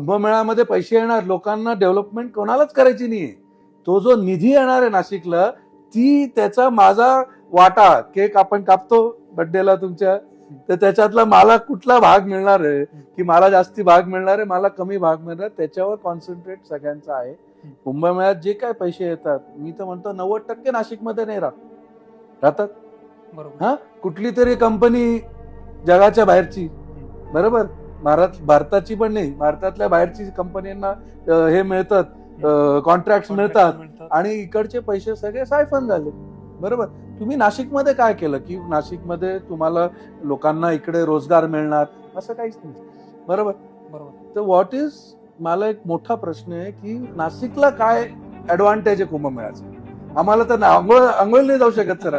कुंभमेळ्यामध्ये पैसे येणार लोकांना डेव्हलपमेंट कोणालाच करायची नाहीये. तो जो निधी येणार आहे नाशिकला ती त्याचा माझा वाटा केक आपण कापतो बड्डेला तुमच्या तर त्याच्यातला मला कुठला भाग मिळणार आहे? की मला जास्ती भाग मिळणार आहे मला कमी भाग मिळणार त्याच्यावर कॉन्सन्ट्रेट सगळ्यांचा आहे. कुंभमेळ्यात जे काय पैसे येतात मी तर म्हणतो नव्वद टक्के नाशिकमध्ये नाही राहत. राहतात? बरोबर. हा? कुठली तरी कंपनी जगाच्या बाहेरची. बरोबर? भारत भारताची पण नाही भारतातल्या बाहेरची कंपन्यांना हे मिळतात कॉन्ट्रॅक्ट मिळतात आणि इकडचे पैसे सगळे सायफन झाले. बरोबर? तुम्ही नाशिकमध्ये काय केलं? की नाशिकमध्ये तुम्हाला लोकांना इकडे रोजगार मिळणार असं काहीच नाही. बरोबर? बरोबर. तर व्हॉट इज मला एक मोठा प्रश्न आहे की नाशिकला काय ऍडव्हान्टेज आहे कुंभमेळ्याचा? आम्हाला तर आंघोळ आंघोळ नाही जाऊ शकत सर